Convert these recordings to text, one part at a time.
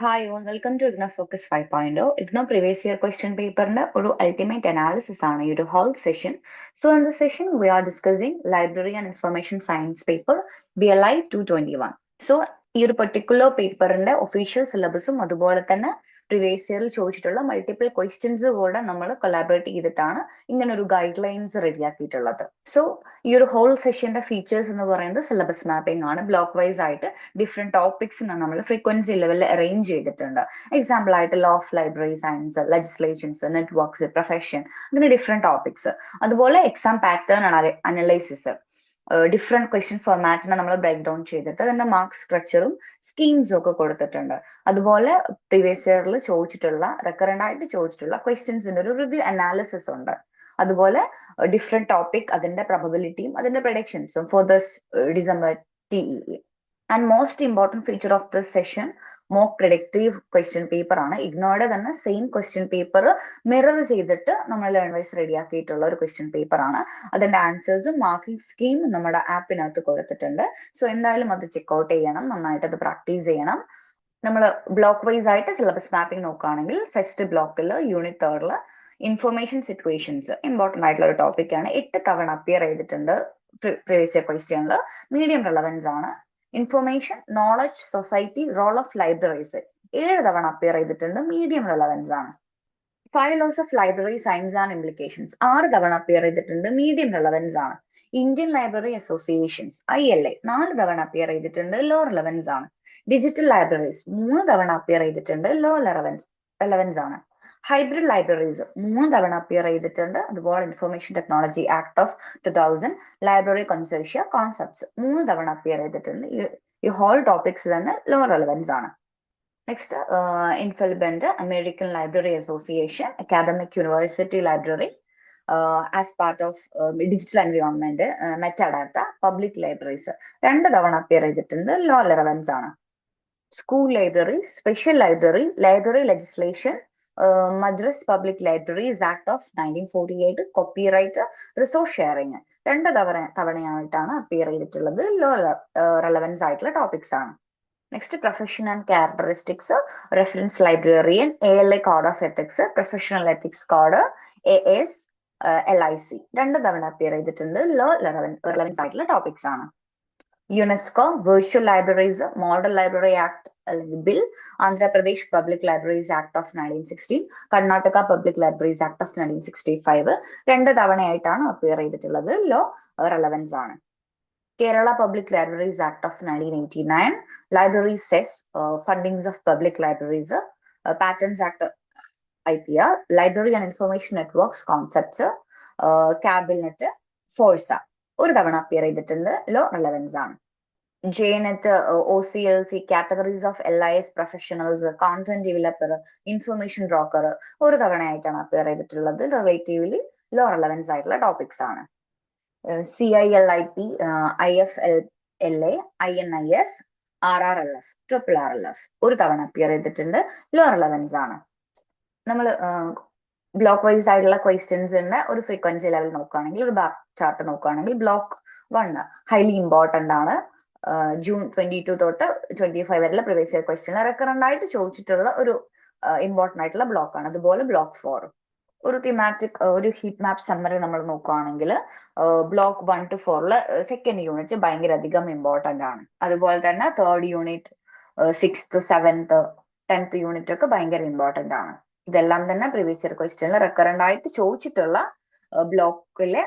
hi on welcome to IGNOU Focus Five Point IGNOU previous year question പേപ്പറിന്റെ ഒരു ultimate analysis ആണ് ഈ ഒരു whole session so in the session we are discussing library and information science paper B L I two twenty one so ഈ ഒരു particular പേപ്പറിന്റെ official സിലബസും അതുപോലെ തന്നെ പ്രീവിയസ് ഇയറിൽ ചോദിച്ചിട്ടുള്ള മൾട്ടിപ്പിൾ ക്വസ്റ്റ്യൻസ് കൂടെ നമ്മൾ കൊളാബറേറ്റ് ചെയ്തിട്ടാണ് ഇങ്ങനെ ഒരു ഗൈഡ് ലൈൻസ് റെഡിയാക്കിയിട്ടുള്ളത് സോ ഈ ഒരു ഹോൾ സെഷന്റെ ഫീച്ചേഴ്സ് എന്ന് പറയുന്നത് സിലബസ് മാപ്പിംഗ് ആണ്. ബ്ലോക്ക് വൈസ് ആയിട്ട് ഡിഫറെന്റ് ടോപ്പിക്സ് നമ്മൾ ഫ്രീക്വൻസി ലെവലിൽ അറേഞ്ച് ചെയ്തിട്ടുണ്ട്. എക്സാമ്പിൾ ആയിട്ട് law of library science legislations networks profession അങ്ങനെ ഡിഫറെന്റ് ടോപ്പിക്സ് അതുപോലെ exam pattern analysis different question ഫോർമാറ്റിനെ നമ്മൾ ബ്രേക്ക് ഡൗൺ ചെയ്തിട്ട് അതിന്റെ മാർക്ക് സ്ട്രക്ചറും സ്കീംസും ഒക്കെ കൊടുത്തിട്ടുണ്ട്. അതുപോലെ പ്രീവിയസ് ഇയറിൽ ചോദിച്ചിട്ടുള്ള റെക്കറന്റ് ആയിട്ട് ചോദിച്ചിട്ടുള്ള ക്വസ്റ്റ്യൻസിന്റെ ഒരു റിവ്യൂ അനാലിസിസ് ഉണ്ട്. അതുപോലെ ഡിഫറെന്റ് ടോപ്പിക് അതിന്റെ പ്രൊബബിലിറ്റിയും അതിന്റെ പ്രൊഡക്ഷൻസും for this December T and most important feature of this session mock predictive question paper ആണ്. ഇഗ്നോയുടെ തന്നെ സെയിം ക്വസ്റ്റ്യൻ പേപ്പർ മിറർ ചെയ്തിട്ട് നമ്മൾ ലേൺ വൈസ് റെഡിയാക്കിയിട്ടുള്ള ഒരു ക്വസ്റ്റ്യൻ പേപ്പർ ആണ്. അതിന്റെ ആൻസേഴ്സും മാർക്കിംഗ് സ്കീമും നമ്മുടെ ആപ്പിനകത്ത് കൊടുത്തിട്ടുണ്ട്. സോ എന്തായാലും അത് ചെക്ക്ഔട്ട് ചെയ്യണം. നന്നായിട്ട് അത് പ്രാക്ടീസ് ചെയ്യണം. നമ്മൾ ബ്ലോക്ക് വൈസ് ആയിട്ട് സിലബസ് മാപ്പിംഗ് നോക്കുകയാണെങ്കിൽ ഫസ്റ്റ് ബ്ലോക്കിൽ യൂണിറ്റ് തേർഡിൽ ഇൻഫർമേഷൻ സിറ്റുവേഷൻസ് ഇമ്പോർട്ടന്റ് ആയിട്ടുള്ള ഒരു ടോപ്പിക്കാണ് എട്ട് തവണ അപ്പിയർ ചെയ്തിട്ടുണ്ട് പ്രീവിയസ് ഇയർ ക്വസ്റ്റ്യനിൽ മീഡിയം റെലവൻസ് ആണ്. Information knowledge society role of libraries ഏഴ് തവണ അപ്പിയർ ചെയ്തിട്ടുണ്ട്. മീഡിയം റെലവൻസ് ആണ്. Five laws of library science and implications ആറ് തവണ അപ്പിയർ ചെയ്തിട്ടുണ്ട്. മീഡിയം റെലവൻസ് ആണ്. Indian library associations I L A നാല് തവണ അപ്പിയർ ചെയ്തിട്ടുണ്ട്. ലോ റെലവൻസ് ആണ്. ഡിജിറ്റൽ ലൈബ്രറീസ് മൂന്ന് തവണ അപ്പിയർ ചെയ്തിട്ടുണ്ട്. ലോ റെലവൻസ് റെലവൻസ് ആണ്. ഹൈബ്രിഡ് ലൈബ്രറീസ് മൂന്ന് തവണ അപ്പിയർ ചെയ്തിട്ടുണ്ട്. അതുപോലെ information technology act of two thousand library consortia concepts മൂന്ന് തവണ അപ്പിയർ ചെയ്തിട്ടുണ്ട്. ഈ ഹോൾ ടോപ്പിക്സ് തന്നെ ലോ റെലവൻസ് ആണ്. Next INFLIBNET American library association academic university library as part of digital environment metadata public libraries രണ്ട് തവണ അപ്പിയർ ചെയ്തിട്ടുണ്ട്. Low relevance ആണ്. School library special library library legislation Madras public libraries act of nineteen forty eight copyright resource sharing രണ്ട് തവണ തവണയായിട്ടാണ് appear ചെയ്തിട്ടുള്ളത്. Low relevance ആയിട്ടുള്ള topics ആണ്. Next profession and characteristics reference librarian A L A code of ethics professional ethics code A S L I C രണ്ട് തവണ appear ചെയ്തിട്ടുണ്ട്. Low relevance ആയിട്ടുള്ള ടോപ്പിക്സ് ആണ്. UNESCO virtual libraries model library act അല്ലെങ്കിൽ bill Andhra Pradesh public libraries act of nineteen sixteen Karnataka public libraries act of nineteen sixty five രണ്ട് തവണയായിട്ടാണ് appear ചെയ്തിട്ടുള്ളത്. Low relevance ആണ്. Kerala public libraries act of nineteen eighty nine library cess fundings of public libraries patterns act I P R library and information networks concept cabinet force ഒരു തവണ appear ചെയ്തിട്ടുണ്ട്. Low relevance ആണ്. JANET O C L C categories of L I S professionals content developer information broker ഒരു തവണയായിട്ടാണ് appear ചെയ്തിട്ടുള്ളത്. Relatively low relevance ആയിട്ടുള്ള topics ആണ്. C I L I P I F L L A I N I S R R L F triple R L F ഒരു തവണ appear ചെയ്തിട്ടുണ്ട്. Low relevance ആണ്. നമ്മൾ ബ്ലോക്ക് വൈസ് ആയിട്ടുള്ള ക്വസ്റ്റ്യൻസിന്റെ ഒരു frequency level നോക്കുകയാണെങ്കിൽ ഒരു ചാർട്ട് നോക്കുകയാണെങ്കിൽ ബ്ലോക്ക് വൺ ഹൈലി ഇമ്പോർട്ടന്റ് ആണ്. ജൂൺ ട്വന്റി ടു തൊട്ട് ട്വന്റി ഫൈവ് വരെയുള്ള പ്രീവിയസ് ഇയർ ക്വസ്റ്റ്യൻ റെക്കറന്റ് ആയിട്ട് ചോദിച്ചിട്ടുള്ള ഒരു ഇമ്പോർട്ടന്റ് ആയിട്ടുള്ള ബ്ലോക്ക് ആണ്. അതുപോലെ ബ്ലോക്ക് ഫോർ ഒരു തിമാറ്റിക് ഒരു ഹീറ്റ് മാപ്പ് സമ്മറി നമ്മൾ നോക്കുകയാണെങ്കിൽ ബ്ലോക്ക് വൺ ടു ഫോറിൽ സെക്കൻഡ് യൂണിറ്റ് ഭയങ്കര അധികം ഇമ്പോർട്ടന്റ് ആണ്. അതുപോലെ തന്നെ third unit sixth seventh tenth unit ഒക്കെ ഭയങ്കര ഇമ്പോർട്ടന്റ് ആണ്. ഇതെല്ലാം തന്നെ പ്രീവിയസ് ഇയർ ക്വസ്റ്റ്യനിൽ റെക്കറന്റ് ആയിട്ട് ചോദിച്ചിട്ടുള്ള ബ്ലോക്കിലെ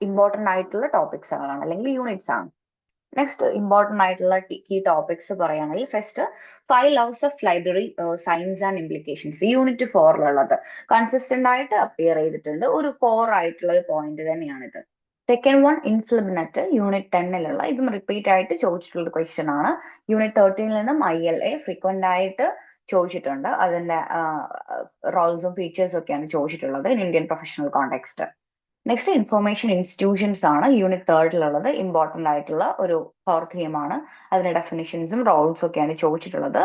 ഇമ്പോർട്ടന്റ് ആയിട്ടുള്ള ടോപ്പിക്സ് ആണ് അല്ലെങ്കിൽ യൂണിറ്റ്സ് ആണ്. നെക്സ്റ്റ് ഇമ്പോർട്ടന്റ് ആയിട്ടുള്ള കീ ടോപ്പിക്സ് പറയുകയാണെങ്കിൽ first five laws of library science and implications unit ഫോറിലുള്ളത് consistent ആയിട്ട് അപ്പിയർ ചെയ്തിട്ടുണ്ട്. ഒരു കോർ ആയിട്ടുള്ള ഒരു പോയിന്റ് തന്നെയാണിത്. സെക്കൻഡ് വൺ ഇൻഫ്ലിമിനറ്റ് യൂണിറ്റ് ടെന്നിലുള്ള ഇതും റിപ്പീറ്റ് ആയിട്ട് ചോദിച്ചിട്ടുള്ള ഒരു ക്വസ്റ്റ്യൻ ആണ് യൂണിറ്റ് തേർട്ടീനിൽ നിന്നും ഐ എൽ എ ഫ്രീക്വന്റ് ആയിട്ട് ചോദിച്ചിട്ടുണ്ട്. അതിന്റെ റോൾസും ഫീച്ചേഴ്സും ഒക്കെയാണ് ചോദിച്ചിട്ടുള്ളത് in Indian professional context next information institutions ആണ്. യൂണിറ്റ് തേർഡിലുള്ളത് ഇമ്പോർട്ടന്റ് ആയിട്ടുള്ള ഒരു കോർ തീമാണ് അതിന്റെ ഡെഫിനിഷൻസും റോൾസും ഒക്കെയാണ് ചോദിച്ചിട്ടുള്ളത്.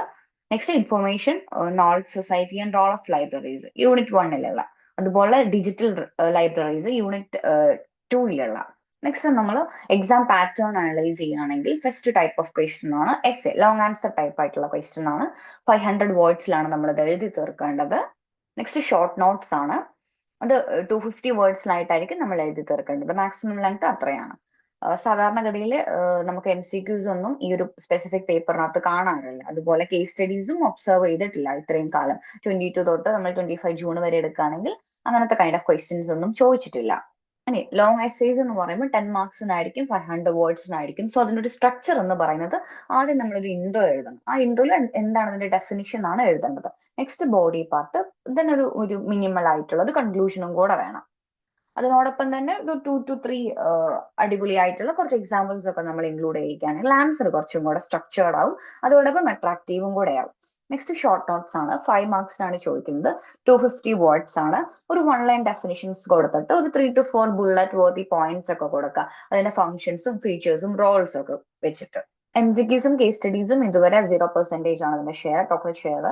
Next information knowledge society and role of libraries unit വണ്ണിലുള്ള അതുപോലെ ഡിജിറ്റൽ ലൈബ്രറീസ് യൂണിറ്റ് ടൂയിലുള്ള നെക്സ്റ്റ് നമ്മൾ എക്സാം പാറ്റേൺ അനലൈസ് ചെയ്യുകയാണെങ്കിൽ ഫസ്റ്റ് ടൈപ്പ് ഓഫ് ക്വസ്റ്റ്യൻ ആണ് as a long answer type ആയിട്ടുള്ള ക്വസ്റ്റ്യൻ ആണ്. ഫൈവ് ഹൺഡ്രഡ് വേർഡ്സിലാണ് നമ്മൾ ഇത് എഴുതി തീർക്കേണ്ടത്. നെക്സ്റ്റ് ഷോർട്ട് നോട്ട്സ് ആണ്. അത് ടു ഫിഫ്റ്റി വേർഡ്സിലായിട്ടായിരിക്കും നമ്മൾ എഴുതി തീർക്കേണ്ടത്. മാക്സിമം ലെങ്ത് അത്രയാണ്. സാധാരണഗതിയിൽ നമുക്ക് എം സി ക്യൂസ് ഒന്നും ഈ ഒരു സ്പെസിഫിക് പേപ്പറിനകത്ത് കാണാറില്ല. അതുപോലെ കേസ് സ്റ്റഡീസും ഒബ്സർവ് ചെയ്തിട്ടില്ല ഇത്രയും കാലം. ട്വന്റി ടു തൊട്ട് നമ്മൾ ട്വന്റി ഫൈവ് ജൂൺ വരെ എടുക്കുകയാണെങ്കിൽ അങ്ങനത്തെ കൈൻഡ് ഓഫ് ക്വസ്റ്റ്യൻസ് ഒന്നും ചോദിച്ചിട്ടില്ല. ഇനി ലോങ് എസ്സേസ് എന്ന് പറയുമ്പോൾ ടെൻ മാർക്സിനായിരിക്കും ഫൈവ് ഹൺഡ്രഡ് വേർഡ്സിനായിരിക്കും സോ അതിന്റെ ഒരു സ്ട്രക്ചർ എന്ന് പറയുന്നത് ആദ്യം നമ്മളൊരു ഇൻട്രോ എഴുതണം. ആ ഇൻട്രോയിൽ എന്താണ് അതിന്റെ ഡെഫിനിഷൻ ആണ് എഴുതേണ്ടത് നെക്സ്റ്റ് ബോഡി പാർട്ട് ദെൻ ഒരു ഒരു മിനിമൽ ആയിട്ടുള്ള ഒരു കൺക്ലൂഷനും കൂടെ വേണം. അതിനോടൊപ്പം തന്നെ ഒരു ടു ടു ത്രീ അടിപൊളിയായിട്ടുള്ള കുറച്ച് എക്സാമ്പിൾസ് ഒക്കെ നമ്മൾ ഇൻക്ലൂഡ് ചെയ്യുകയാണെങ്കിൽ ആൻസർ കുറച്ചും കൂടെ സ്ട്രക്ചേർഡ് ആവും. അതോടൊപ്പം അട്രാക്റ്റീവും കൂടെ ആവും. നെക്സ്റ്റ് ഷോർട്ട് നോട്ട്സ് ആണ്. ഫൈവ് മാർക്സിനാണ് ചോദിക്കുന്നത്. ടു ഫിഫ്റ്റി വേർഡ്സ് ആണ്. ഒരു വൺ ലൈൻ ഡെഫിനിഷൻസ് കൊടുത്തിട്ട് ഒരു three to four bullet worthy points ഒക്കെ കൊടുക്കുക. അതിന്റെ ഫംഗ്ഷൻസും ഫീച്ചേഴ്സും റോൾസും ഒക്കെ വെച്ചിട്ട്. എം സി ക്യൂസും കേസ് സ്റ്റഡീസും ഇതുവരെ സീറോ പെർസെന്റേജ് ആണ്. അതിന്റെ ഷെയർ ടോട്ടൽ ഷെയർ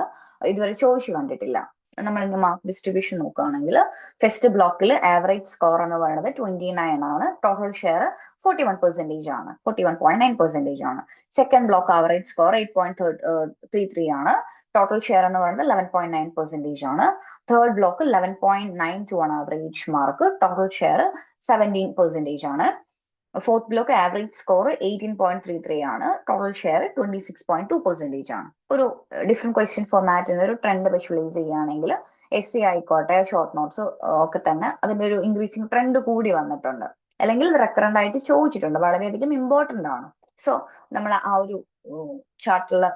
ഇതുവരെ ചോദിച്ചു കണ്ടിട്ടില്ല. നമ്മൾ ഇനി മാർക്ക് ഡിസ്ട്രിബ്യൂഷൻ നോക്കുകയാണെങ്കിൽ ഫസ്റ്റ് ബ്ലോക്കിൽ ആവറേജ് സ്കോർ എന്ന് പറയുന്നത് ട്വന്റി നയൻ ആണ്. Total share forty one percentage ആണ് forty one point nine percentage ആണ് second block average score eight point three three ആണ്. ടോട്ടൽ ഷെയർ എന്ന് പറയുന്നത് ലെവൻ പോയിന്റ് നയൻ പെർസെന്റേജ് ആണ്. Third block eleven point nine two ആണ് average mark total share seventeen percentage ആണ്. Fourth block average score eighteen point three three ആണ്. Total share twenty six point two percentage ആണ്. ഒരു different question ഫോർമാറ്റിന് ഒരു trend visualise ചെയ്യുകയാണെങ്കിൽ S C ആയിക്കോട്ടെ short notes ഒക്കെ തന്നെ അതിന്റെ ഒരു ഇൻക്രീസിങ് ട്രെൻഡ് കൂടി വന്നിട്ടുണ്ട്. അല്ലെങ്കിൽ റെക്കറന്റ് ആയിട്ട് ചോദിച്ചിട്ടുണ്ട്. വളരെയധികം ഇമ്പോർട്ടന്റ് ആണ്. സോ നമ്മൾ ആ ഒരു ചാർട്ടിലുള്ള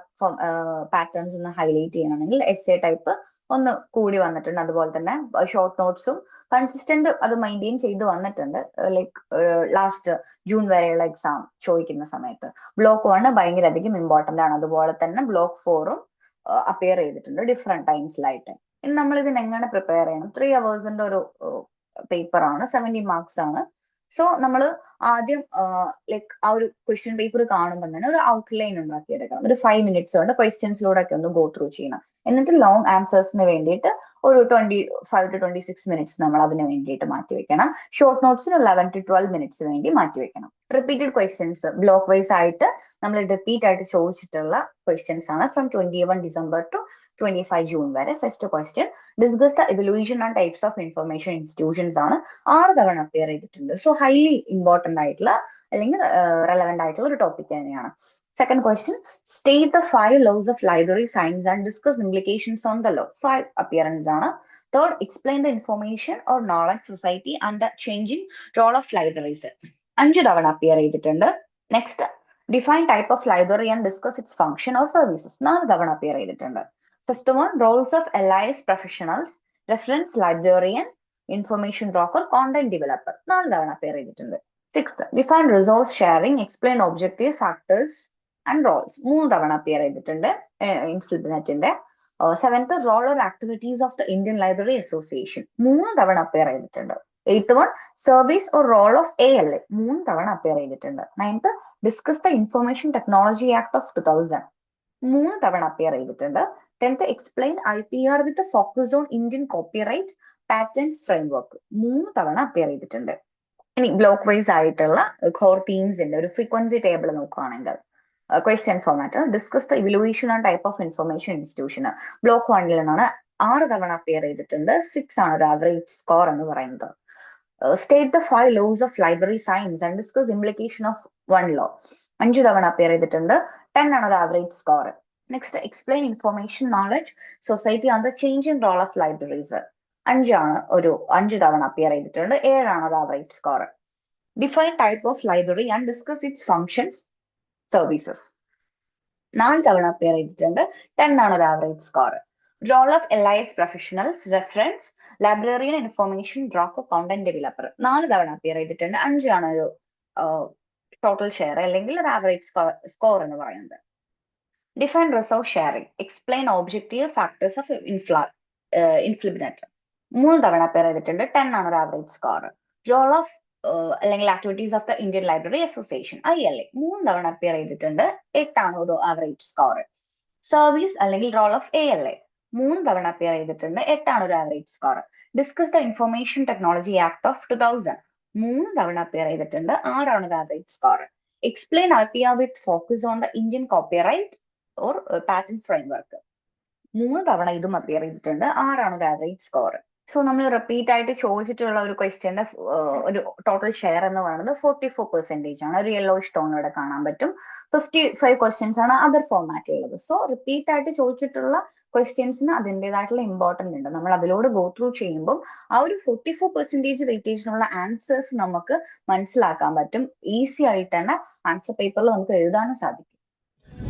പാറ്റേൺസ് ഒന്ന് ഹൈലൈറ്റ് ചെയ്യുകയാണെങ്കിൽ എസ് എ ടൈപ്പ് ഒന്ന് കൂടി വന്നിട്ടുണ്ട്. അതുപോലെ തന്നെ ഷോർട്ട് നോട്ട്സും കൺസിസ്റ്റന്റ് അത് മെയിന്റെയിൻ ചെയ്ത് വന്നിട്ടുണ്ട്. ലൈക്ക് ലാസ്റ്റ് ജൂൺ വരെയുള്ള എക്സാം ചോദിക്കുന്ന സമയത്ത്. ബ്ലോക്ക് വൺ ഭയങ്കര അധികം ഇമ്പോർട്ടന്റ് ആണ്. അതുപോലെ തന്നെ ബ്ലോക്ക് ഫോറും അപ്പിയർ ചെയ്തിട്ടുണ്ട് ഡിഫറെന്റ് ടൈംസിലായിട്ട് ഇനി നമ്മൾ ഇതിന് എങ്ങനെ പ്രിപ്പയർ ചെയ്യണം? ത്രീ അവേഴ്സിന്റെ ഒരു പേപ്പർ ആണ്. സെവന്റി മാർക്സ് ആണ്. സോ നമ്മൾ ആദ്യം ലൈക്ക് ആ ഒരു ക്വസ്റ്റ്യൻ പേപ്പർ കാണുമ്പോൾ തന്നെ ഒരു ഔട്ട്ലൈൻ ഉണ്ടാക്കിയെടുക്കണം. ഒരു ഫൈവ് മിനിറ്റ്സ് കൊണ്ട് ക്വസ്റ്റ്യൻസിലൂടെ ഒക്കെ ഒന്ന് ഗോ ത്രൂ ചെയ്യണം. എന്നിട്ട് ലോങ് ആൻസേഴ്സിന് വേണ്ടിയിട്ട് ഒരു twenty five to twenty six minutes നമ്മൾ അതിന് വേണ്ടിയിട്ട് മാറ്റി വെക്കണം. ഷോർട്ട് നോട്ട്സിന് ലെവൻ ടു ട്വൽവ് മിനിറ്റ്സ് വേണ്ടി മാറ്റി വെക്കണം. റിപ്പീറ്റഡ് ക്വസ്റ്റ്യൻസ് ബ്ലോക്ക് വൈസ് ആയിട്ട് നമ്മൾ റിപ്പീറ്റ് ആയിട്ട് ചോദിച്ചിട്ടുള്ള ക്വസ്റ്റ്യൻസ് ആണ് from twenty one December to twenty five June വരെ. First question discuss the evolution and types of information institutions ആണ് ആറ് തവണ അപ്പിയർ ചെയ്തിട്ടുണ്ട്. സോ ഹൈലി ഇമ്പോർട്ടന്റ് ആയിട്ടുള്ള അല്ലെങ്കിൽ റെലവെന്റ് ആയിട്ടുള്ള ഒരു ടോപ്പിക് തന്നെയാണ്. Second question, state the five laws of library science and discuss implications on the law. Five appearance ആണ്. Third, explain the information or knowledge society and the changing role of libraries. അഞ്ച് തവണ appear ചെയ്തിട്ടുണ്ട്. Next, define type of library and discuss its function or services. നാല് തവണ appear ചെയ്തിട്ടുണ്ട്. First one, roles of L I S professionals, reference librarian, information broker, content developer. നാല് തവണ appear ചെയ്തിട്ടുണ്ട്. Sixth, define resource sharing, explain objective factors and roles മൂന്ന് തവണ appear ചെയ്തിട്ടുണ്ട് ഇൻസിൽബിനറ്റിന്റെ seventh role or activities of the Indian library association മൂന്ന് തവണ appear ചെയ്തിട്ടുണ്ട്. Eighth one service or role of A L A മൂന്ന് തവണ അപ്പിയർ ചെയ്തിട്ടുണ്ട്. Ninth discuss the information technology act of two thousand മൂന്ന് തവണ അപ്പിയർ ചെയ്തിട്ടുണ്ട്. Tenth explain I P R with focus on Indian copyright patent framework മൂന്ന് തവണ appear ചെയ്തിട്ടുണ്ട്. ഇനി ബ്ലോക്ക് വൈസ് ആയിട്ടുള്ള കോർ തീംസിന്റെ ഒരു ഫ്രീക്വൻസി ടേബിൾ നോക്കുകയാണെങ്കിൽ question format discuss the evaluation and type of information institution block വണ്ണിൽ നിന്നാണ് ആറ് തവണ അപ്പിയർ ചെയ്തിട്ടുണ്ട്. സിക്സ് ആണ് ഒരു ആവറേജ് സ്കോർ എന്ന് പറയുന്നത്. State the five laws of library science and discuss implication of one law അഞ്ചു തവണ അപ്പിയർ ചെയ്തിട്ടുണ്ട്. ടെൻ ആണ് ഒരു average score next explain information knowledge society and the changing role of libraries അഞ്ചാണ് ഒരു അഞ്ചു തവണ അപ്പിയർ ചെയ്തിട്ടുണ്ട്. ഏഴാണ് ഒരു average score define type of library and discuss its functions services നാല് തവണ അപ്പിയർ ചെയ്തിട്ടുണ്ട്. ടെൻ ആണ് ഒരു average score role of L I S professionals reference librarian information broker content developer നാല് തവണ അപ്പിയർ ചെയ്തിട്ടുണ്ട്. അഞ്ചാണ് ഒരു ടോട്ടൽ ഷെയർ അല്ലെങ്കിൽ ഒരു ആവറേജ് സ്കോർ എന്ന് പറയുന്നത്. Define resource sharing explain objective factors of ഇൻഫ്ലാ ഇൻഫ്ലിബിനറ്റ് മൂന്ന് തവണ അപ്പിയർ ചെയ്തിട്ടുണ്ട്. ടെൻ ആണ് ഒരു ആവറേജ് സ്കോർ റോൾ ഓഫ് അല്ലെങ്കിൽ activities of the Indian library association I L A മൂന്ന് തവണ അപ്പിയർ ചെയ്തിട്ടുണ്ട്. എട്ടാണ് ഒരു ആവറേജ് സ്കോർ സർവീസ് അല്ലെങ്കിൽ role of A L A മൂന്ന് തവണ അപ്പിയർ ചെയ്തിട്ടുണ്ട്. എട്ടാണ് ഒരു average score discuss the information technology act of two thousand മൂന്ന് തവണ അപ്പിയർ ചെയ്തിട്ടുണ്ട്. ആറാണ് ഒരു average score explain I P R with focus on the Indian copyright or pattern framework മൂന്ന് തവണ ഇതും അപ്പിയർ ചെയ്തിട്ടുണ്ട്. ആറാണ് ഒരു ആവറേജ് സ്കോർ സോ നമ്മൾ റിപ്പീറ്റ് ആയിട്ട് ചോദിച്ചിട്ടുള്ള ഒരു ക്വസ്റ്റ്യന്റെ ഒരു ടോട്ടൽ ഷെയർ എന്ന് പറയുന്നത് ഫോർട്ടി ഫോർ പെർസെന്റേജ് ആണ്. ഒരു യെല്ലോ സ്റ്റോൺ ഇവിടെ കാണാൻ പറ്റും. ഫിഫ്റ്റി ഫൈവ് ക്വസ്റ്റ്യൻസ് ആണ് അതർ ഫോർമാറ്റിലുള്ളത് സോ റിപ്പീറ്റ് ആയിട്ട് ചോദിച്ചിട്ടുള്ള ക്വസ്റ്റ്യൻസിന് അതിന്റെതായിട്ടുള്ള ഇമ്പോർട്ടന്റ് ഉണ്ട്. നമ്മൾ അതിലൂടെ ഗോ ത്രൂ ചെയ്യുമ്പോൾ ആ ഒരു ഫോർട്ടി ഫോർ പെർസെന്റേജ് വെയിറ്റേജിനുള്ള ആൻസേഴ്സ് നമുക്ക് മനസ്സിലാക്കാൻ പറ്റും. ഈസി ആയിട്ട് തന്നെ ആൻസർ പേപ്പറിൽ നമുക്ക് എഴുതാനും സാധിക്കും.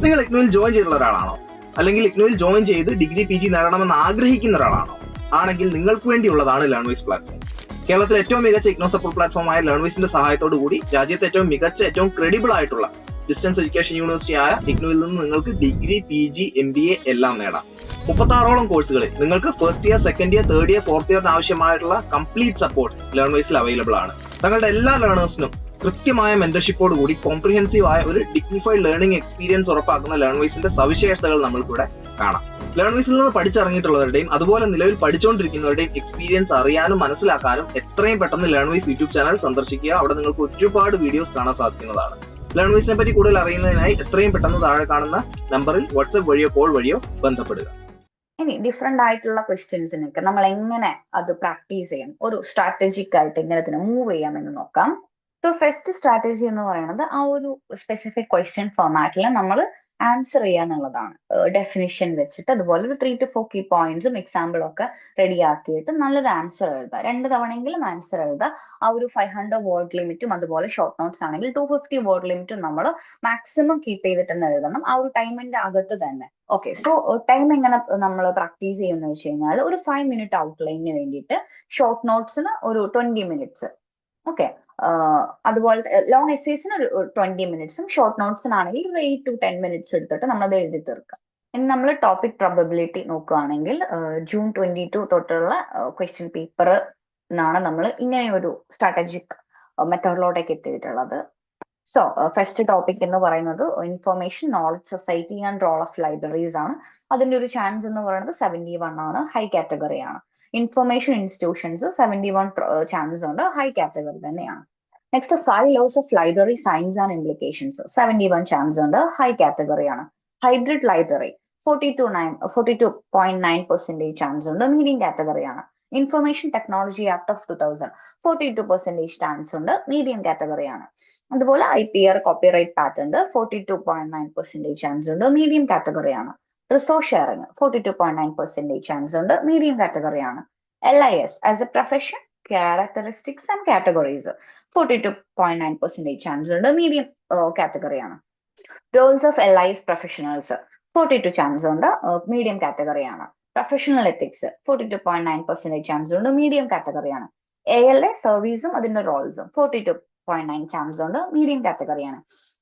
നിങ്ങൾ ഇഗ്നോയിൽ ജോയിൻ ചെയ്തിട്ടുള്ള ഒരാളാണോ? അല്ലെങ്കിൽ ഇഗ്നോയിൽ ജോയിൻ ചെയ്ത് ഡിഗ്രി പി ജി നേടണമെന്ന് ആഗ്രഹിക്കുന്ന ഒരാളാണോ? ആണെങ്കിൽ നിങ്ങൾക്ക് വേണ്ടിയുള്ളതാണ് ലേൺവൈസ് പ്ലാറ്റ്ഫോം കേരളത്തിലെ ഏറ്റവും മികച്ച ഇഗ്നോ സപ്പോർട്ട് പ്ലാറ്റ്ഫോമായ ലേൺവൈസിന്റെ സഹായത്തോടു കൂടി രാജ്യത്തെ ഏറ്റവും മികച്ച ഏറ്റവും ക്രെഡിബിൾ ആയിട്ടുള്ള ഡിസ്റ്റൻസ് എഡ്യൂക്കേഷൻ യൂണിവേഴ്സിറ്റി ആയ ഇഗ്നോയിൽ നിന്ന് നിങ്ങൾക്ക് degree P G M B A എല്ലാം നേടാം. മുപ്പത്താറോളം കോഴ്സുകളിൽ നിങ്ങൾക്ക് first year second year third year fourth ഇയറിന് ആവശ്യമായിട്ടുള്ള കംപ്ലീറ്റ് സപ്പോർട്ട് ലേൺവൈസിൽ അവൈലബിൾ ആണ്. തങ്ങളുടെ എല്ലാ ലേണേഴ്സിനും കൃത്യമായ മെന്റർഷിപ്പോട് കൂടി കോംപ്രിഹെൻസീവ് ആയ ഒരു ഡിഗ്നിഫൈഡ് ലേണിംഗ് എക്സ്പീരിയൻസ് ഉറപ്പാക്കുന്ന ലേൺവൈസിന്റെ സവിശേഷതകൾ നമ്മൾക്കിവിടെ കാണാം. ലേൺവൈസിൽ നിന്ന് പഠിച്ചിറങ്ങിയിട്ടുള്ളവരുടെയും അതുപോലെ നിലവിൽ പഠിച്ചുകൊണ്ടിരിക്കുന്നവരുടെയും എക്സ്പീരിയൻസ് അറിയാനും മനസ്സിലാക്കാനും എത്രയും പെട്ടെന്ന് ലേൺവൈസ് യൂട്യൂബ് ചാനൽ സന്ദർശിക്കുക. അവിടെ നിങ്ങൾക്ക് ഒരുപാട് വീഡിയോസ് കാണാൻ സാധിക്കുന്നതാണ്. ലേൺവൈസിനെ പറ്റി കൂടുതൽ അറിയുന്നതിനായി എത്രയും പെട്ടെന്ന് താഴെ കാണുന്ന നമ്പറിൽ വാട്സ്ആപ്പ് വഴിയോ കോൾ വഴിയോ ബന്ധപ്പെടുക. ഇനി ഡിഫറെന്റ് ആയിട്ടുള്ള ക്വസ്റ്റ്യൻസിനൊക്കെ നമ്മൾ എങ്ങനെ അത് പ്രാക്ടീസ് ചെയ്യാം ഒരു സ്ട്രാറ്റജിക് ആയിട്ട് എങ്ങനെ മൂവ് ചെയ്യാം എന്ന് നോക്കാം. സോ ഫസ്റ്റ് സ്ട്രാറ്റജി എന്ന് പറയുന്നത് ആ ഒരു സ്പെസിഫിക് ക്വസ്റ്റ്യൻ ഫോർമാറ്റിൽ നമ്മൾ ആൻസർ ചെയ്യുക എന്നുള്ളതാണ്. ഡെഫിനിഷൻ വെച്ചിട്ട് അതുപോലെ ഒരു ത്രീ ടു ഫോർ കീ പോയിന്റ്സും എക്സാമ്പിളും ഒക്കെ റെഡി ആക്കിയിട്ട് നല്ലൊരു ആൻസർ എഴുതുക. രണ്ട് തവണയെങ്കിലും ആൻസർ എഴുതുക. ആ ഒരു ഫൈവ് ഹൺഡ്രഡ് വേർഡ് ലിമിറ്റും അതുപോലെ ഷോർട്ട് നോട്ട്സ് ആണെങ്കിൽ ടു ഫിഫ്റ്റി വേർഡ് ലിമിറ്റും നമ്മൾ മാക്സിമം കീപ്പ് ചെയ്തിട്ട് തന്നെ എഴുതണം. ആ ഒരു ടൈമിന്റെ അകത്ത് തന്നെ. ഓക്കെ സോ ടൈം എങ്ങനെ നമ്മൾ പ്രാക്ടീസ് ചെയ്യുമെന്ന് വെച്ച് കഴിഞ്ഞാൽ ഒരു ഫൈവ് മിനിറ്റ് ഔട്ട്ലൈനിന് വേണ്ടിയിട്ട് ഷോർട്ട് നോട്ട്സിന് ഒരു ട്വന്റി മിനിറ്റ്സ് ഓക്കെ അതുപോലെ ലോങ് എസ്സേസിന് ഒരു ട്വന്റി മിനിറ്റ്സും ഷോർട്ട് നോട്ട്സിനാണെങ്കിൽ ഒരു എയ്റ്റ് ടു ടെൻ മിനിറ്റ്സ് എടുത്തിട്ട് നമ്മളത് എഴുതി തീർക്കുക ഇനി നമ്മൾ ടോപ്പിക് പ്രോബബിലിറ്റി നോക്കുകയാണെങ്കിൽ ജൂൺ ട്വന്റി ടു തൊട്ടുള്ള ക്വസ്റ്റ്യൻ പേപ്പർ എന്നാണ് നമ്മൾ ഇങ്ങനെ ഒരു സ്ട്രാറ്റജിക് മെത്തേഡിലോട്ടേക്ക് എത്തിയിട്ടുള്ളത് സോ ഫസ്റ്റ് ടോപ്പിക് എന്ന് പറയുന്നത് information knowledge society and role of libraries ആണ്. അതിന്റെ ഒരു ചാൻസ് എന്ന് പറയുന്നത് സെവന്റി വൺ ആണ്. ഹൈ കാറ്റഗറി ആണ്. Information institutions seventy one channels ഉണ്ട്. ഹൈ കാറ്റഗറി തന്നെയാണ്. Next five laws of library science and implications seventy one chance ഉണ്ട്. High കാറ്റഗറിയാണ് hybrid library forty two nine forty two point nine percentage chance ഉണ്ട്. Medium കാറ്റഗറിയാണ് information technology act of two thousand forty two percentage chance ഉണ്ട്. Medium കാറ്റഗറിയാണ് അതുപോലെ I P R copyright patent forty two point nine percentage chance ഉണ്ട്. Medium category ആണ്. Resource sharing forty two point nine percentage chance ഉണ്ട്. Medium കാറ്റഗറിയാണ് L I S as a profession characteristics and categories forty two point nine percentage chance ഉണ്ട്. Medium കാറ്റഗറിയാണ് roles of L I S professionals forty two chance ഉണ്ട്. Medium കാറ്റഗറിയാണ് professional ethics forty two point nine percentage chance ഉണ്ട്. Medium കാറ്റഗറിയാണ് A L A സർവീസും അതിന്റെ റോൾസും forty two point nine chance ഉണ്ട്. Medium category ആണ്.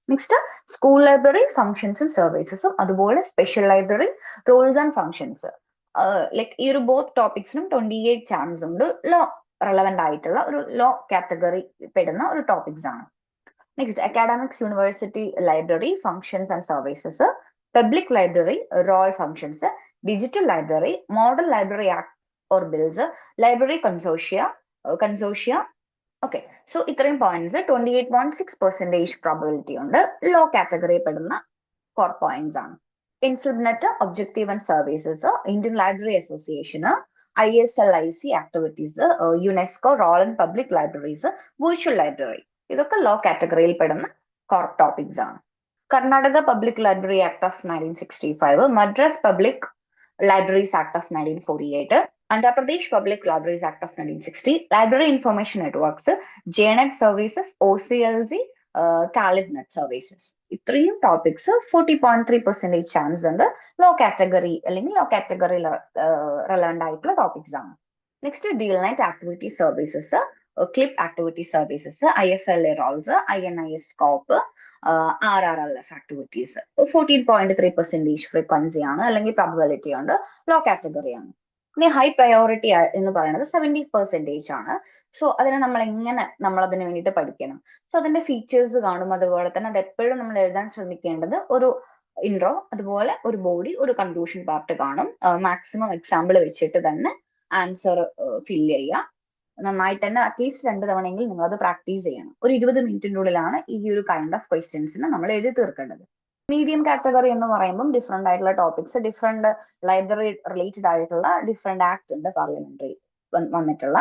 Next school library ഫംഗ്ഷൻസും സർവീസസും അതുപോലെ special library roles and functions like ഈ ഒരു ബോത്ത് ടോപ്പിക്സിനും ട്വന്റി എയ്റ്റ് ചാൻസ് ഉണ്ട് ലോ റെലവെന്റ് ആയിട്ടുള്ള ഒരു ലോ കാറ്റഗറി പെടുന്ന ഒരു ടോപ്പിക്സ് ആണ്. Next academics university library functions and services public library role functions digital library model library act or bills library consortia consortia okay so ഇത്രയും points twenty eight point six percentage probability ഉണ്ട്. Low category പെടുന്ന core points ആണ്. INFLIBNET objective and services Indian library association I S L I C activities UNESCO role and public libraries virtual library ഇതൊക്കെ low കാറ്റഗറിയിൽ പെടുന്ന core topics ആണ്. Karnataka public library act of nineteen sixty five Madras public libraries act of nineteen forty eight Andhra Pradesh public libraries act of nineteen sixty library information networks Genette services O C L C CALIBNET services ഇത്രയും topics forty point three percentage chance ഉണ്ട്. Low category അല്ലെങ്കിൽ low category relevant ആയിട്ടുള്ള topics ആണ്. Next deal night activity services clip activity services I S L A roles I N I S scope R R L S activities fourteen point three percentage frequency ആണ് അല്ലെങ്കിൽ probability ഉണ്ട്. Low category ആണ്. ഇനി high priority എന്ന് പറയുന്നത് seventy percentage ആണ്. So അതിനെ നമ്മൾ എങ്ങനെ നമ്മൾ അതിന് വേണ്ടിയിട്ട് പഠിക്കണം? സോ അതിന്റെ ഫീച്ചേഴ്സ് കാണും. അതുപോലെ തന്നെ അത് എപ്പോഴും നമ്മൾ എഴുതാൻ ശ്രമിക്കേണ്ടത് ഒരു ഇൻട്രോ അതുപോലെ ഒരു ബോഡി ഒരു കൺക്ലൂഷൻ പാർട്ട് കാണും. മാക്സിമം എക്സാമ്പിൾ വെച്ചിട്ട് തന്നെ ആൻസർ ഫിൽ ചെയ്യുക. നന്നായിട്ട് തന്നെ അറ്റ്ലീസ്റ്റ് രണ്ട് തവണയെങ്കിലും നിങ്ങൾ അത് പ്രാക്ടീസ് ചെയ്യണം. ഒരു ഇരുപത് മിനിറ്റിനുള്ളിലാണ് ഈ ഒരു കൈൻഡ് ഓഫ് ക്വസ്റ്റ്യൻസിന് നമ്മൾ എഴുതി തീർക്കേണ്ടത്. മീഡിയം കാറ്റഗറി എന്ന് പറയുമ്പോൾ ഡിഫറെന്റ് ആയിട്ടുള്ള ടോപ്പിക്സ് ഡിഫറെന്റ് ലൈബ്രറി റിലേറ്റഡ് ആയിട്ടുള്ള ഡിഫറെന്റ് ആക്ട് ഉണ്ട് പാർലമെന്ററി വന്നിട്ടുള്ള.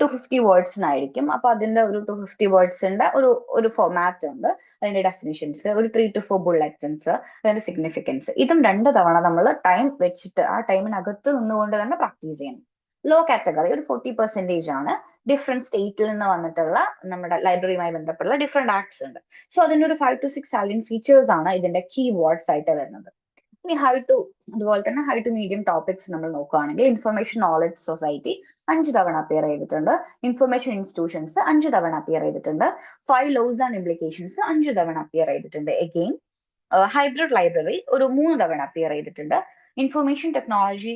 ടു ഫിഫ്റ്റി വേർഡ്സിനായിരിക്കും അപ്പൊ അതിന്റെ ഒരു ടു ഫിഫ്റ്റി വേർഡ്സിന്റെ ഒരു ഒരു ഫോമാറ്റ് ഉണ്ട്. അതിന്റെ ഡെഫിനിഷൻസ് ഒരു ത്രീ ടു ഫോർ ബുള്ളറ്റ്സ് അതിന്റെ സിഗ്നിഫിക്കൻസ് ഇതും രണ്ട് തവണ നമ്മൾ ടൈം വെച്ചിട്ട് ആ ടൈമിനകത്ത് നിന്നുകൊണ്ട് തന്നെ പ്രാക്ടീസ് ചെയ്യണം. ലോ കാറ്റഗറി ഒരു ഫോർട്ടി പെർസെന്റേജ് ആണ്. ഡിഫറെന്റ് സ്റ്റേറ്റിൽ നിന്ന് വന്നിട്ടുള്ള നമ്മുടെ ലൈബ്രറിയുമായി ബന്ധപ്പെട്ടുള്ള ഡിഫറെന്റ് ആക്ട്സ് ഉണ്ട്. സോ അതിനൊരു ഒരു five to six salient features ആണ് ഇതിന്റെ കീ വേർഡ്സ് ആയിട്ട് വരുന്നത്. ഇനി ഹൈ ടു അതുപോലെ തന്നെ ഹൈ ടു മീഡിയം ടോപ്പിക്സ് നമ്മൾ നോക്കുകയാണെങ്കിൽ ഇൻഫർമേഷൻ നോളജ് സൊസൈറ്റി അഞ്ച് തവണ അപ്പിയർ ചെയ്തിട്ടുണ്ട്. ഇൻഫർമേഷൻ ഇൻസ്റ്റിറ്റ്യൂഷൻസ് അഞ്ച് തവണ അപ്പിയർ ചെയ്തിട്ടുണ്ട്. ഫൈവ് ലോസ് ആൻഡ് ഇംപ്ലിക്കേഷൻസ് അഞ്ച് തവണ അപ്പിയർ ചെയ്തിട്ടുണ്ട്. എഗെയിൻ ഹൈബ്രിഡ് ലൈബ്രറി ഒരു മൂന്ന് തവണ അപ്പിയർ ചെയ്തിട്ടുണ്ട്. Information technology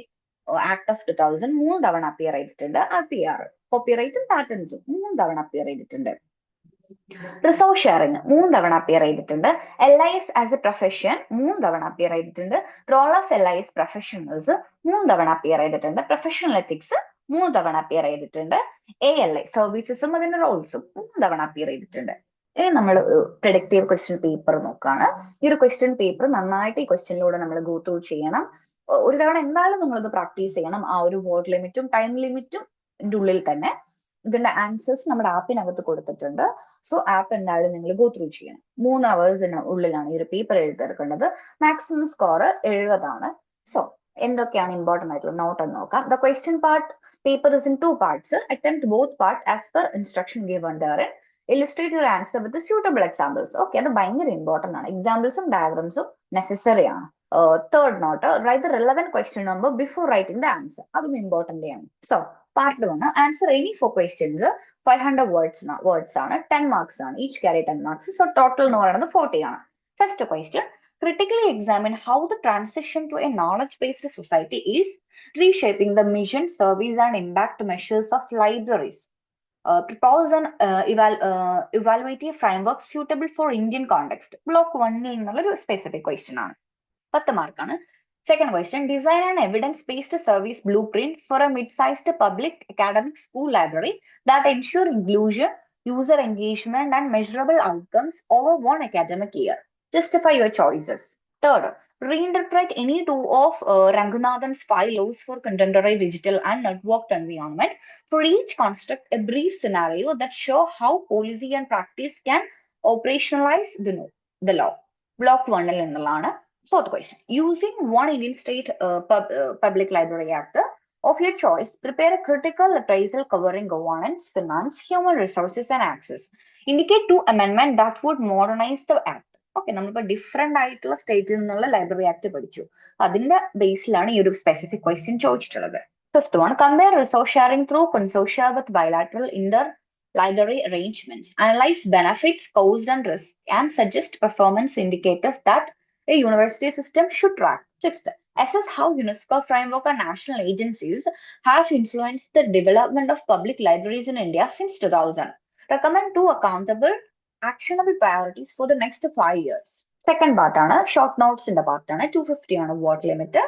act of two thousand മൂന്ന് തവണ അപ്പിയർ ചെയ്തിട്ടുണ്ട്. ആ പി ആർ കോപ്പിറൈറ്റും പാറ്റൻസും മൂന്ന് തവണ അപ്പിയർ ചെയ്തിട്ടുണ്ട്. റിസോഴ്സ് ഷെയറിംഗ് മൂന്ന് തവണ അപ്പിയർ ചെയ്തിട്ടുണ്ട്. L I S as a profession മൂന്ന് തവണ അപ്പിയർ ചെയ്തിട്ടുണ്ട്. Role of L I S professionals മൂന്ന് തവണ അപ്പിയർ ചെയ്തിട്ടുണ്ട്. പ്രൊഫഷണൽ എത്തിക്സ് മൂന്ന് തവണ അപ്പിയർ ചെയ്തിട്ടുണ്ട്. എ എൽ ഐ സർവീസസും അതിന്റെ റോൾസും മൂന്ന് തവണ അപ്പിയർ ചെയ്തിട്ടുണ്ട്. ഇനി നമ്മൾ ഒരു പ്രൊഡക്റ്റീവ് ക്വസ്റ്റ്യൻ പേപ്പർ നോക്കുകയാണ് ഈ ഒരു ക്വസ്റ്റ്യൻ പേപ്പർ നന്നായിട്ട് ഈ ക്വസ്റ്റ്യനിലൂടെ നമ്മൾ ഗോ ത്രൂ ചെയ്യണം. ഒരു തവണ എന്തായാലും നിങ്ങൾ ഇത് പ്രാക്ടീസ് ചെയ്യണം. ആ ഒരു വേർഡ് ലിമിറ്റും ടൈം ലിമിറ്റും ഉള്ളിൽ തന്നെ ഇതിന്റെ ആൻസേഴ്സ് നമ്മുടെ ആപ്പിനകത്ത് കൊടുത്തിട്ടുണ്ട്. സോ ആപ്പ് എന്തായാലും നിങ്ങൾ ഗോ ത്രൂ ചെയ്യണം. മൂന്ന് അവേഴ്സിന് ഉള്ളിലാണ് ഈ ഒരു പേപ്പർ എഴുതിയെടുക്കേണ്ടത്. മാക്സിമം സ്കോർ എഴുപതാണ്. സോ എന്തൊക്കെയാണ് ഇമ്പോർട്ടന്റ് ആയിട്ടുള്ള നോട്ട് എന്ന് നോക്കാം. The question part paper is in two parts attempt both part as per instruction give illustrate illustrate your answer with suitable examples okay അത് ഭയങ്കര ഇമ്പോർട്ടന്റ് ആണ്. എക്സാമ്പിൾസും ഡയഗ്രാംസും നെസസറി ആണ്. Third note right the relevant question number before writing the answer അതും important ആണ് so part one answer any four questions five hundred words words ആണ് ten marks ആണ് each carry ten marks so total എന്ന് പറയുന്നത് forty ആണ് first question critically examine how the transition to a knowledge-based society is reshaping the mission, service, and impact measures of libraries. Uh, propose an uh, eval uh, evaluative framework suitable for Indian context. Block 1 എന്നുള്ളൊരു specific question ആണ് പത്ത് മാർക്കാണ് second question design and evidence based service blueprint for a mid sized public academic school library that ensure inclusion user engagement and measurable outcomes over one academic year justify your choices. Third, reinterpret any two of uh, Ranganathan's five laws for contemporary digital and networked environment. For each, construct a brief scenario that show how policy and practice can operationalize the, no- the law. Block one എന്നുള്ളതാണ് Fourth question. Using one Indian state uh, pub, uh, public library act of your choice, prepare a critical appraisal covering governance, finance, human resources, and access. Indicate two amendment that would modernize the act. Okay നമ്മളിപ്പോ different ആയിട്ടുള്ള സ്റ്റേറ്റിൽ നിന്നുള്ള library act പഠിച്ചു അതിന്റെ ബേസിലാണ് ഈ ഒരു specific question ചോദിച്ചിട്ടുള്ളത് fifth one compare resource sharing through consortia with bilateral inter library arrangements, analyze benefits, costs, and risks, and suggest performance indicators that a university system should track. Sixth, assess how UNESCO framework and national agencies have influenced the development of public libraries in India since 2000. Recommend two accountable, actionable priorities for the next five years. Second പാർട്ടാണ് short നോട്ട്സിന്റെ പാർട്ടാണ് two fifty ആണ് word limit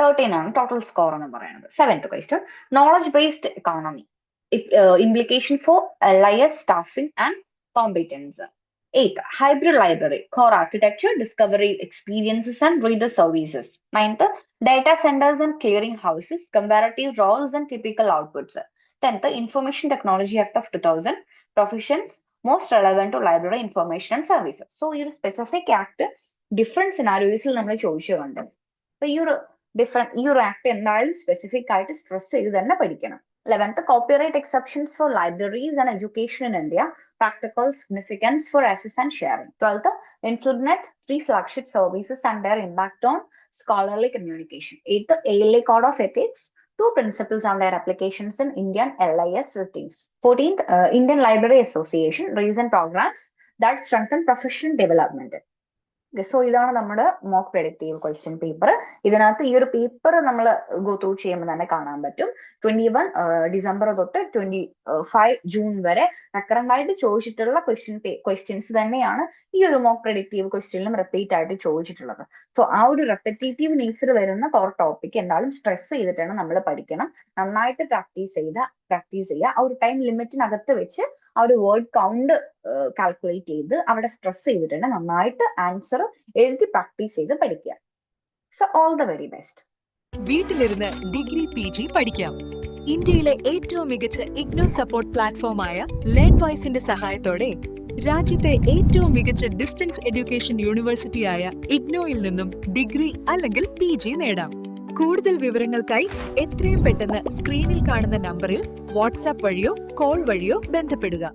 thirteen ആണ് total score എന്ന് പറയുന്നത് seventh question knowledge based economy implication for LIS staffing and competence. Eighth, hybrid library, core architecture, discovery experiences, and reader services. Ninth, data centers and clearing houses, comparative roles and typical outputs. Tenth, Information Technology Act of 2000, professions most relevant to library information and services. So, your specific act different scenarios നമ്മൾ ചോദിച്ചു show അപ്പൊ ഈ your different your act act specific specific ആയിട്ട് stress ചെയ്ത് 11th, copyright exceptions for libraries and education in India, practical significance for access and sharing. 12th, InfluNet, three flagship services and their impact on scholarly communication. 8th, ALA Code of Ethics, two principles and their applications in Indian LIS settings. 14th, uh, Indian Library Association, recent programs that strengthen professional development. So ഇതാണ് നമ്മുടെ mock predictive question paper ഇതിനകത്ത് ഈ ഒരു paper നമ്മൾ go through ചെയ്യുമ്പോൾ തന്നെ കാണാൻ പറ്റും. ട്വന്റി വൺ ഡിസംബർ തൊട്ട് ട്വന്റി ഫൈവ് ജൂൺ വരെ റെക്കറന്റ് ആയിട്ട് ചോദിച്ചിട്ടുള്ള ക്വസ്റ്റ്യൻ ക്വസ്റ്റ്യൻസ് തന്നെയാണ് ഈ ഒരു മോക്ക് പ്രെഡിക്റ്റീവ് ക്വസ്റ്റ്യനിലും റിപ്പീറ്റ് ആയിട്ട് ചോദിച്ചിട്ടുള്ളത്. സോ ആ ഒരു റെപ്പറ്റേറ്റീവ് നേച്ചർ വരുന്ന ടോപ്പിക് എന്തായാലും സ്ട്രെസ് ചെയ്തിട്ടാണ് നമ്മൾ പഠിക്കണം. നന്നായിട്ട് പ്രാക്ടീസ് ചെയ്ത പ്രാക്ടീസ് ചെയ്യുക. ആ ഒരു ടൈം ലിമിറ്റിനകത്ത് വെച്ച് ആ ഒരു വേർഡ് കൗണ്ട് കാൽക്കുലേറ്റ് ചെയ്ത് അവിടെ സ്ട്രെസ് ചെയ്തിട്ടുണ്ട് നന്നായിട്ട് ആൻസർ എഴുതി പ്രാക്ടീസ് ചെയ്ത് പഠിക്കുക. So all the very best വീട്ടിലിരുന്ന് ഡിഗ്രി പി ജി പഠിക്കാം. ഇന്ത്യയിലെ ഏറ്റവും മികച്ച ഇഗ്നോ സപ്പോർട്ട് പ്ലാറ്റ്ഫോമായ ലേൺ വോയ്സിന്റെ സഹായത്തോടെ രാജ്യത്തെ ഏറ്റവും മികച്ച ഡിസ്റ്റൻസ് എഡ്യൂക്കേഷൻ യൂണിവേഴ്സിറ്റിയായ ഇഗ്നോയിൽ നിന്നും ഡിഗ്രി അല്ലെങ്കിൽ പി നേടാം. കൂടുതൽ വിവരങ്ങൾക്കായി എത്രയും പെട്ടെന്ന് സ്ക്രീനിൽ കാണുന്ന നമ്പറിൽ വാട്സാപ്പ് വഴിയോ കോൾ വഴിയോ ബന്ധപ്പെടുക.